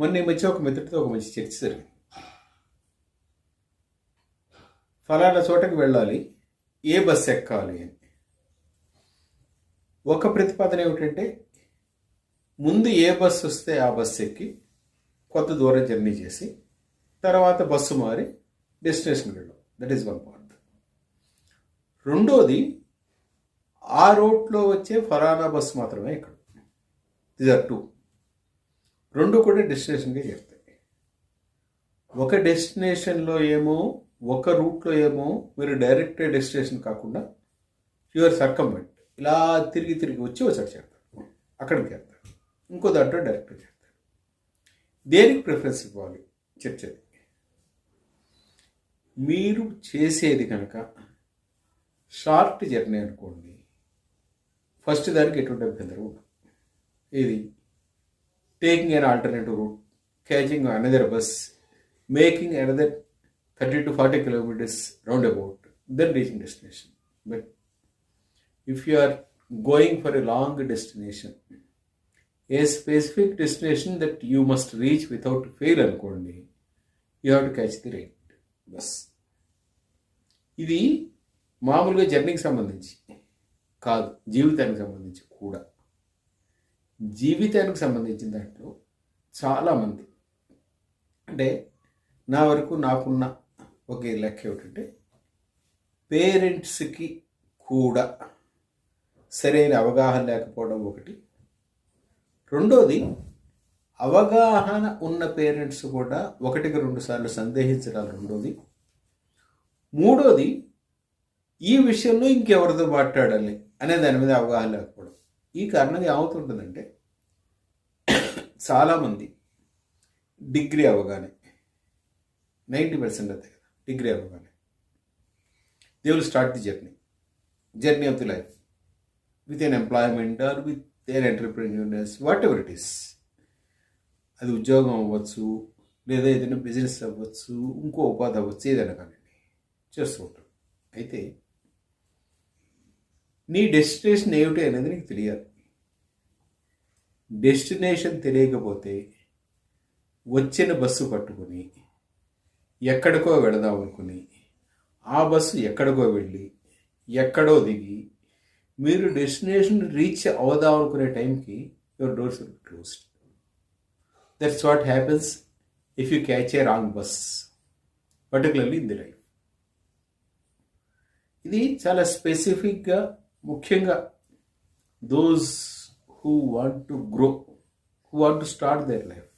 మొన్న ఈ మధ్య ఒక మిత్రుడితో ఒక మంచి చర్చ జరిగింది. ఫలానా చోటకి వెళ్ళాలి ఏ బస్సు ఎక్కాలి అని. ఒక ప్రతిపాదన ఏమిటంటే ముందు ఏ బస్సు వస్తే ఆ బస్సు ఎక్కి కొత్త దూరం జర్నీ చేసి తర్వాత బస్సు మారి డెస్టినేషన్కి వెళ్ళాం దట్ ఈస్ వన్ పాయింట్ రెండోది ఆ రూట్లో వచ్చే ఫలానా బస్సు మాత్రమే ఇక్కడ దిస్ ఆర్ టూ రెండు కూడా డెస్టినేషన్గా చేరుతాయి ఒక డెస్టినేషన్లో ఏమో ఒక రూట్లో ఏమో మీరు డైరెక్ట్ డెస్టినేషన్ కాకుండా యువర్ సర్కంబెంట్ ఇలా తిరిగి తిరిగి వచ్చి ఒకసారి చేస్తారు అక్కడికి చేస్తారు ఇంకో దాంట్లో డైరెక్ట్ చేస్తారు దేనికి ప్రిఫరెన్స్ ఇవ్వాలి? చర్చది మీరు చేసేది కనుక షార్ట్ జర్నీ అనుకోండి ఫస్ట్ దానికి ఎటువంటి అభ్యంతరం ఉండదు. ఇది taking an alternative route catching another bus making another thirty to forty kilometres round about then reaching destination but if you are going for a long destination a specific destination that you must reach without fail అనుకోండి you have to catch the right bus ఇది మామూలుగా జర్నీకి సంబంధించి కాదు జీవితానికి సంబంధించి కూడా. జీవితానికి సంబంధించిన దాంట్లో చాలామంది. అంటే నా వరకు నాకున్న ఒకే లెక్క ఏమిటంటే పేరెంట్స్కి కూడా సరైన అవగాహన లేకపోవడం ఒకటి. రెండోది అవగాహన ఉన్న పేరెంట్స్ కూడా ఒకటికి రెండు సార్లు సందేహించడం రెండోది. మూడోది ఈ విషయంలో ఇంకెవరితో మాట్లాడాలి అనే దాని మీద అవగాహన లేకపోవడం. ఈ కారణం ఏమవుతుంటుందంటే చాలామంది డిగ్రీ అవ్వగానే నైంటీ పర్సెంట్ అంతే కదా డిగ్రీ అవ్వగానే they will start the journey journey of the life with an employment or with an entrepreneurness whatever it is అది ఉద్యోగం అవ్వచ్చు లేదా ఏదైనా బిజినెస్ అవ్వచ్చు ఇంకో ఉపాధి అవ్వచ్చు ఏదైనా కానివ్వండి. చేస్తూ ఉంటారు అయితే నీ డెస్టినేషన్ ఏమిటి అనేది నీకు తెలియాలి. డెస్టినేషన్ తెలియకపోతే వచ్చిన బస్సు పట్టుకుని ఎక్కడికో వెళదాం అనుకుని ఆ బస్సు ఎక్కడికో వెళ్ళి ఎక్కడో దిగి మీరు డెస్టినేషన్ రీచ్ అవుదాం అనుకునే టైంకి your doors will closed that's what happens if you catch a wrong bus particularly in the life ఇది చాలా స్పెసిఫిక్గా ముఖ్యంగా those who want to grow who want to start their life